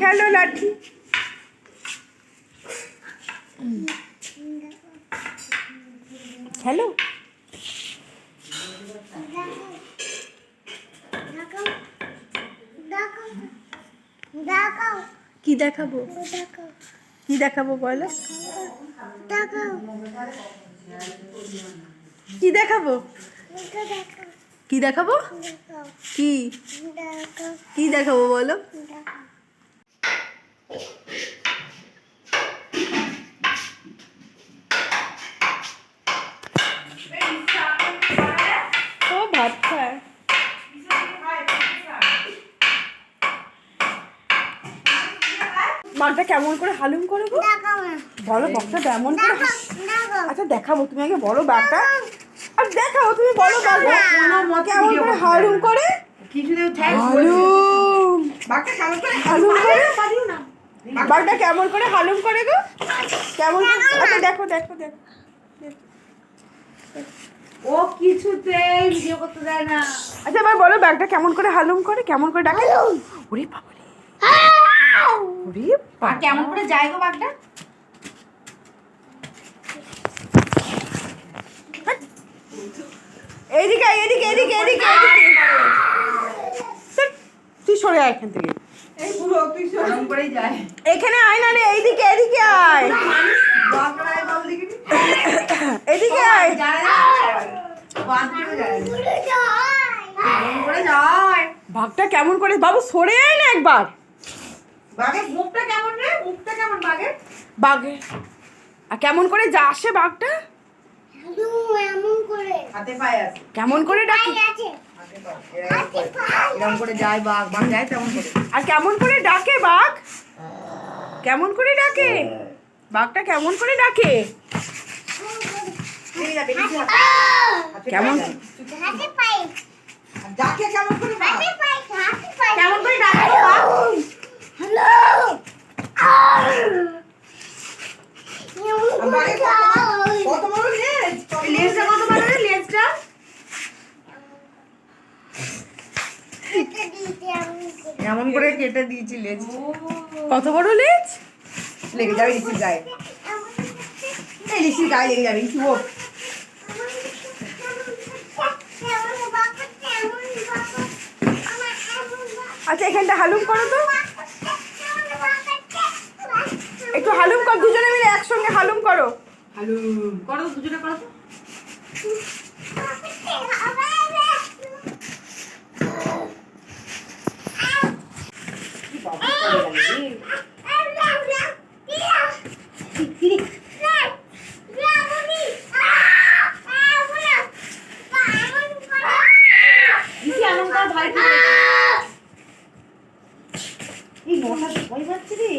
খেলো, লাঠি? খেলো? কি দেখাবো? কি দেখাবো বলো? কি দেখাবো? কি দেখাবো? কি? কি দেখাবো বলো? ও ভাত খায়। মাঠটা কেমন করে হালুম করে বলো বকটা কেমন করে আচ্ছা দেখাবো তুমি আগে বলো বাঘটা আর দেখাবো তুমি বলো বাঘটা কেমন করে হালুম করে? হালুম। হালুম করে? বাঘটা কেমন করে হালুম করে গো? কেমন করে- আচ্ছা দেখো দেখো দেখো। ও কিছুতেই ভিডিও করতে দেয় না। আচ্ছা এবার বলো ব্যাগটা কেমন করে হালুম করে কেমন করে ডাকে? ওরে বাবা রে ওরে আর বাবা। কেমন করে যায় গো আয়, এদিকে এদিকে এদিকে এদিকে তুই সরে আয় এখান থেকে। এই পুরো তুই সরম করেই যায়। এখানে আয় না রে এইদিকে এদিকে আয়। এদিকে আয় বাঘটাও কেমন করে বাঘটা কেমন করে বাবু সরে আয় না একবার। বাঘের কেমন রে? মুখটা কেমন বাঘের? বাঘে। আর কেমন করে যা আসে বাঘটা। হাতে পায়ে আছে। কেমন করে ডাকে। এরকম করে যায় বাঘ বাঘ যায় তেমন করে। আর কেমন করে ডাকে বাঘ? কেমন করে ডাকে? বাঘটা কেমন করে ডাকে? কেমন? ডাকে কেমন করে কেমন করে ডাকে গো বাঘ আর বাঘের কত বড় লেজ এই লেজটা কত বড় রে লেজটা এমন করে কেটে দিয়েছি লেজ? কত বড় লেজ? লেগে যাবে ঋষির গায়ে। এই ঋষির গায়ে লেগে যাবে ঋষি ও। আচ্ছা এখানটা হালুম করো তো। একটু হালুম কর দুজনে মিলে একসঙ্গে হালুম করো। হ্যালো করো দুজনে করো তো ঋষি এমন করে ভয় পেয়ে এই নটা সময় পাচ্ছে রে